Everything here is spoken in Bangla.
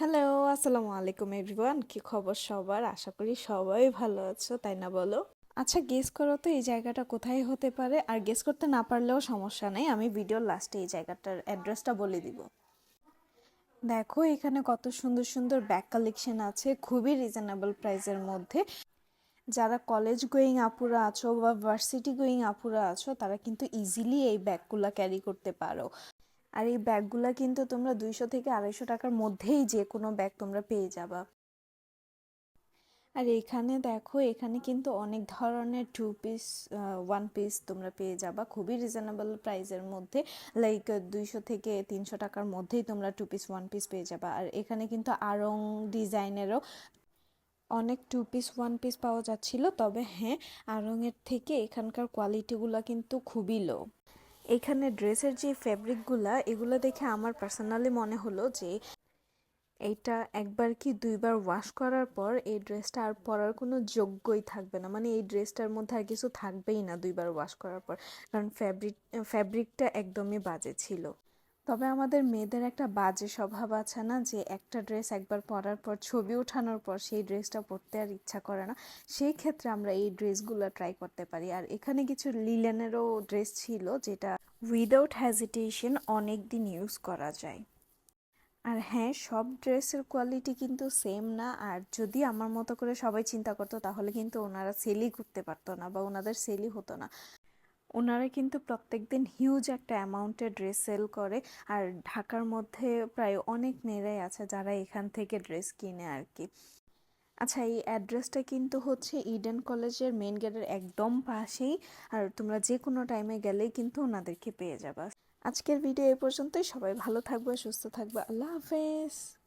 হ্যালো আসসালামু আলাইকুম এভরিওয়ান কি খবর সবার? আশা করি সবাই ভালো আছো, তাই না বলো? আচ্ছা গেস করো তো এই জায়গাটা কোথায় হতে পারে। আর গেস করতে না পারলেও সমস্যা নেই, আমি ভিডিওর লাস্টে এই জায়গাটার অ্যাড্রেসটা বলে দিব। দেখো, এখানে কত সুন্দর সুন্দর ব্যাগ কালেকশন আছে, খুবই রিজনেবল প্রাইসের মধ্যে। যারা কলেজ গোয়িং আপুরা আছো বা ভার্সিটি গোয়িং আপুরা আছো, তারা কিন্তু ইজিলি এই ব্যাগগুলা ক্যারি করতে পারো। আর এই ব্যাগগুলা কিন্তু তোমরা দুইশো থেকে আড়াইশো টাকার মধ্যেই যে কোনো ব্যাগ তোমরা পেয়ে যাবা। আর এখানে দেখো, এখানে কিন্তু অনেক ধরনের টু পিস ওয়ান পিস তোমরা পেয়ে যাবা খুবই রিজনেবল প্রাইসের মধ্যে। লাইক দুইশো থেকে তিনশো টাকার মধ্যেই তোমরা টু পিস ওয়ান পিস পেয়ে যাবা। আর এখানে কিন্তু আরং ডিজাইনেরও অনেক টু পিস ওয়ান পিস পাওয়া যাচ্ছিল। তবে হ্যাঁ আড়ংয়ের থেকে এখানকার কোয়ালিটিগুলো কিন্তু খুবই লো এখানে ড্রেসের যে ফ্যাব্রিকগুলা এগুলো দেখে আমার পার্সোনালি মনে হলো যে এইটা একবার কি দুইবার ওয়াশ করার পর এই ড্রেসটা আর পরার কোনো যোগ্যই থাকবে না। মানে এই ড্রেসটার মধ্যে আর কিছু থাকবেই না দুইবার ওয়াশ করার পর। কারণ ফ্যাব্রিক ফ্যাব্রিকটা একদমই বাজে ছিল। তবে আমাদের মেয়েদের একটা বাজে স্বভাব আছে না, যে একটা ড্রেস একবার পরার পর, ছবি ওঠানোর পর সেই ড্রেসটা পরতে আর ইচ্ছা করে না। সেই ক্ষেত্রে আমরা এই ড্রেসগুলো ট্রাই করতে পারি। আর এখানে কিছু লিলেনেরও ড্রেস ছিল, যেটা উইদাউট হ্যাজিটেশন অনেক দিন ইউজ করা যায়। আর হ্যাঁ সব ড্রেসের কোয়ালিটি কিন্তু সেম না। আর যদি আমার মতো করে সবাই চিন্তা করতো, তাহলে কিন্তু ওনারা সেলই করতে পারতো না বা ওনাদের সেলই হতো না। ওনারা কিন্তু প্রত্যেক দিন হিউজ একটা অ্যামাউন্টের ড্রেস সেল করে। আর ঢাকার মধ্যে প্রায় অনেক মেয়েরাই আছে যারা এখান থেকে ড্রেস কিনে আর কি। আচ্ছা এই অ্যাড্রেসটা কিন্তু হচ্ছে ইডেন কলেজের মেন গেটের একদম পাশেই। আর তোমরা যে কোনো টাইমে গেলেই কিন্তু ওনাদেরকে পেয়ে যাবা। আজকের ভিডিও এ পর্যন্তই। সবাই ভালো থাকবে, সুস্থ থাকবে। আল্লাহ হাফেজ।